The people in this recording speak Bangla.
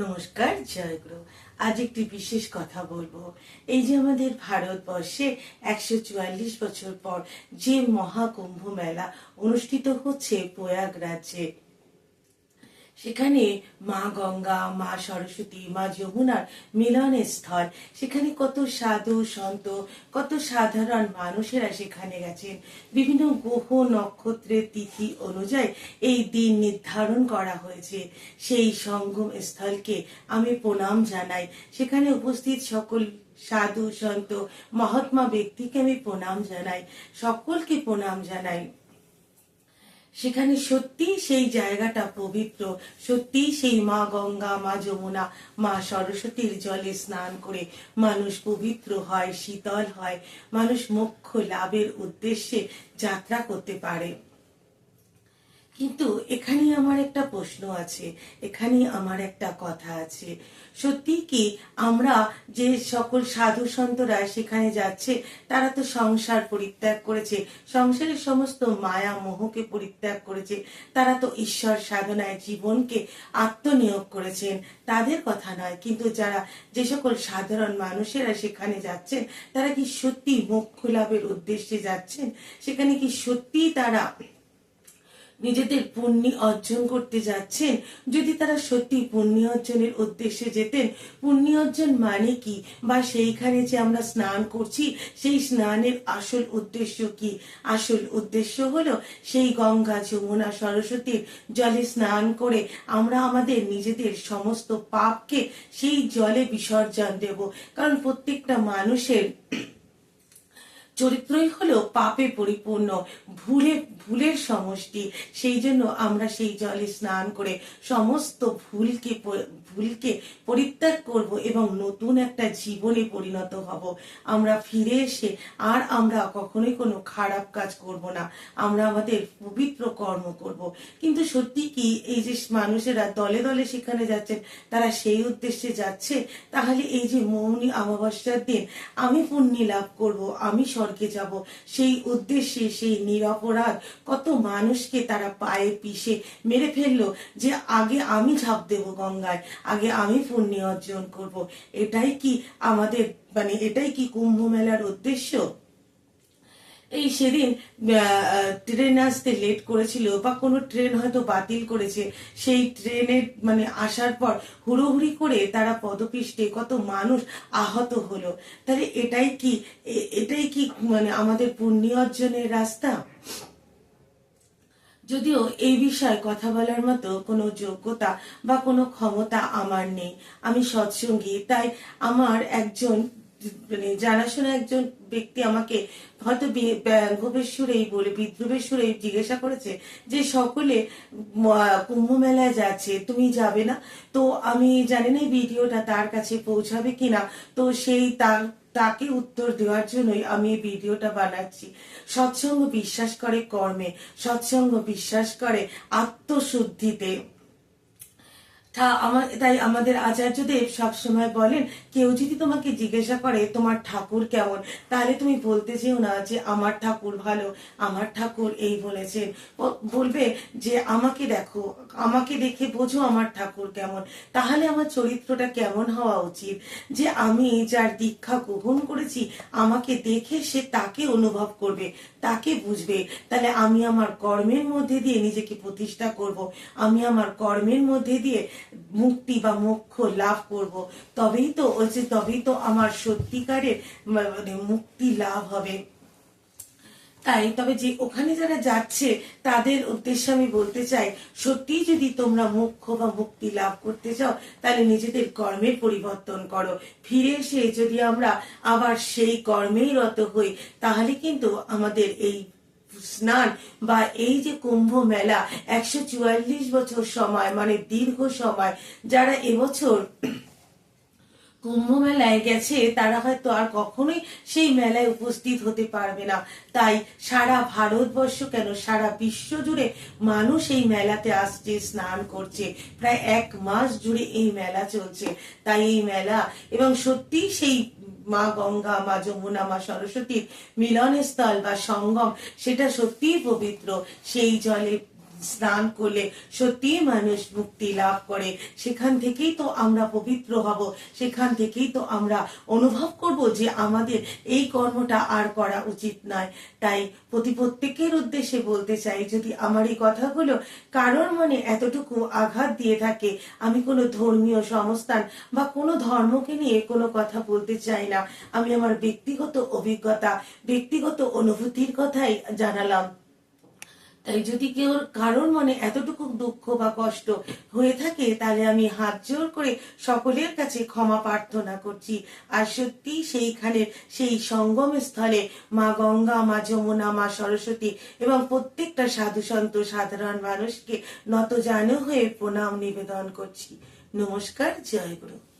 নমস্কার, জয়গুরু। আজ একটি বিশেষ কথা বলব। এই যে আমাদের ভারতবর্ষে একশো চুয়াল্লিশ বছর পর যে মহাকুম্ভ মেলা অনুষ্ঠিত হচ্ছে প্রয়াগরাজ্যে সেখানে মা গঙ্গা, মা সরস্বতী, মা যমুনার মিলনের স্থল। সেখানে কত সাধু সন্ত, কত সাধারণ মানুষেরা সেখানে গেছেন। বিভিন্ন গ্রহ নক্ষত্রের তিথি অনুযায়ী এই দিন নির্ধারণ করা হয়েছে। সেই সঙ্গম স্থলকে আমি প্রণাম জানাই। সেখানে উপস্থিত সকল সাধু সন্ত, মহাত্মা ব্যক্তিকে আমি প্রণাম জানাই। সকলকে প্রণাম জানাই। সেখানে সত্যি সেই জায়গাটা পবিত্র, সত্যি সেই মা গঙ্গা, মা যমুনা, মা সরস্বতীর জলে স্নান করে মানুষ পবিত্র হয়, শীতল হয়, মানুষ মোক্ষ লাভের উদ্দেশ্যে যাত্রা করতে পারে। কিন্তু এখানেই আমার একটা প্রশ্ন আছে, এখানেই আমার একটা কথা আছে। সত্যি কি আমরা যে সকল সাধু সন্তরা সেখানে যাচ্ছে, তারা তো সংসার পরিত্যাগ করেছে, সংসারের সমস্ত মায়া মোহকে পরিত্যাগ করেছে, তারা তো ঈশ্বর সাধনায় জীবনকে আত্মনিয়োগ করেছেন, তাদের কথা নয়। কিন্তু যারা যে সকল সাধারণ মানুষেরা সেখানে যাচ্ছেন, তারা কি সত্যি মোক্ষ লাভের উদ্দেশ্যে যাচ্ছেন? সেখানে কি সত্যি তারা নিজেদের পুণ্য অর্জন করতে যাচ্ছেন। যদি তারা সত্যি পুণ্য অর্জনের উদ্দেশ্যে যেতেন, পুণ্য অর্জন মানে কি? বা সেইখানে যে আমরা স্নান করছি, সেই স্নানের আসল উদ্দেশ্য কি? আসল উদ্দেশ্য হলো সেই গঙ্গা, যমুনা, সরস্বতীর জলে স্নান করে আমরা আমাদের নিজেদের সমস্ত পাপকে সেই জলে বিসর্জন দেব। কারণ প্রত্যেকটা মানুষের চরিত্রই হলো পাপে পরিপূর্ণ, ভুলে, ভুলের সমষ্টি। সেই জন্য আমরা সেই জলে স্নান করে সমস্ত ভুলকে ভুলকে পরিত্যাগ করব এবং নতুন একটা জীবনে পরিণত হব। আমরা ফিরে এসে আর আমরা কখনোই কোনো খারাপ কাজ করব না। আমরা আমাদের পবিত্র কর্ম করব। কিন্তু সত্যি কি এই যে মানুষেরা দলে দলে সেখানে যাচ্ছেন, তারা সেই উদ্দেশ্যে যাচ্ছে? তাহলে এই যে মৌনী অমাবস্যার দিন, আমি পুণ্য লাভ করব, আমি স্বর্গে যাব। সেই উদ্দেশ্যে, সেই নিরপরাধ, কত মানুষকে তারা পায়ে পিষে মেরে ফেলল যে আগে আমি ঝাঁপ দেব গঙ্গায়, আগে আমি পুণ্য অর্জন করব। এটাই কি আমাদের মানে এটাই কি কুম্ভ মেলার উদ্দেশ্য? এই সেদিন ট্রেন আসতে লেট করেছিল বা কোনো ট্রেন হয়তো বাতিল করেছে, সেই ট্রেনের মানে আসার পর হুড়োহুড়ি করে তারা পদপিষ্টে কত মানুষ আহত হলো। তাহলে এটাই কি এটাই কি মানে আমাদের পুণ্য অর্জনের রাস্তা? যদিও এই বিষয়ে কথা বলার মতো কোনো যোগ্যতা বা কোনো ক্ষমতা আমার নেই। আমি সৎসঙ্গী, তাই আমার একজন মানে জানাশোনা একজন ব্যক্তি আমাকে হয়তো ব্যঙ্গবের সুরেই বলে বিদ্রুপের সুরেই জিজ্ঞাসা করেছে যে, সকলে কুম্ভ মেলায় যাচ্ছে, তুমি যাবে না? তো আমি জানি না ভিডিওটা তার কাছে পৌঁছাবে কিনা। তো সেই তার, তাকে উত্তর দেওয়ার জন্যই আমি এই ভিডিওটা বানাচ্ছি। সৎসঙ্গ বিশ্বাস করে কর্মে, সৎসঙ্গ বিশ্বাস করে আত্মশুদ্ধিতে। তাই আমাদের আচার্যদেব সবসময় বলেন, কেউ যদি তোমাকে জিজ্ঞাসা করে, তোমার ঠাকুর কেমন? তাহলে তুমি বলতে চেও না যে, আমার ঠাকুর ভালো, আমার ঠাকুর এই বলেছেন। বলবে যে, আমাকে দেখো, আমাকে দেখে বোঝো আমার ঠাকুর কেমন। তাহলে আমার চরিত্রটা কেমন হওয়া উচিত? যে, আমি যার দীক্ষা গ্রহণ করেছি, আমাকে দেখে সে তাকে অনুভব করবে, তাকে বুঝবে। তাহলে আমি আমার কর্মের মধ্যে দিয়ে নিজেকে প্রতিষ্ঠা করব। আমি আমার কর্মের মধ্যে দিয়ে মুক্তি বা মোক্ষ লাভ করব। তবেই তো যে তবেই তো আমার সত্যিকারের মানে মুক্তি লাভ হবে। তাই তবে যে ওখানে যারা যাচ্ছে, তাদের উদ্দেশ্যে আমি বলতে চাই সত্যি যদি তোমরা মোক্ষ বা মুক্তি লাভ করতে চাও, তাহলে নিজেদের কর্মের পরিবর্তন করো। ফিরে এসে যদি আমরা আবার সেই কর্মেই রত হই, তাহলে কিন্তু আমাদের এই স্নান বা এই যে কুম্ভ মেলা একশো চুয়াল্লিশ বছর সময় মানে দীর্ঘ সময়, যারা এবছর কুম্ভ মেলায় গেছে, তারা হয়তো আর কখনোই সেই মেলায় উপস্থিত হতে পারবে না। তাই সারা ভারতবর্ষ কেন সারা বিশ্ব জুড়ে মানুষ এই মেলাতে আসছে, স্নান করছে। প্রায় এক মাস জুড়ে এই মেলা চলছে। তাই এই মেলা এবং সত্যি সেই মা গঙ্গা মা যমুনা মা সরস্বতীর মিলনস্থল বা সঙ্গম সেটা সত্যিই পবিত্র। সেই জলে স্নান করলে সত্যি মানুষ মুক্তি লাভ করে। সেখান থেকেই তো আমরা পবিত্র হব। সেখান থেকেই তো আমরা অনুভব করব যে আমাদের এই কর্মটা আর করা উচিত নয়। তাই প্রতি প্রত্যেকের উদ্দেশ্যে বলতে চাই, যদি আমার এই কথাগুলো কারোর মনে এতটুকু আঘাত দিয়ে থাকে, আমি কোনো ধর্মীয় সংস্থান বা কোনো ধর্মকে নিয়ে কোনো কথা বলতে চাই না। আমি আমার ব্যক্তিগত অভিজ্ঞতা, ব্যক্তিগত অনুভূতির কথাই জানালাম। তাই যদি কেউ কারোর মনে এতটুকু দুঃখ বা কষ্ট হয়ে থাকে, তাহলে আমি হাত জোর করে সকলের কাছে ক্ষমা প্রার্থনা করছি। আর সত্যি সেইখানের সেই সঙ্গম স্থলে মা গঙ্গা, মা যমুনা, মা সরস্বতী এবং প্রত্যেকটা সাধু সন্ত, সাধারণ মানুষকে নত জানু হয়ে প্রণাম নিবেদন করছি। নমস্কার, জয় গুরু।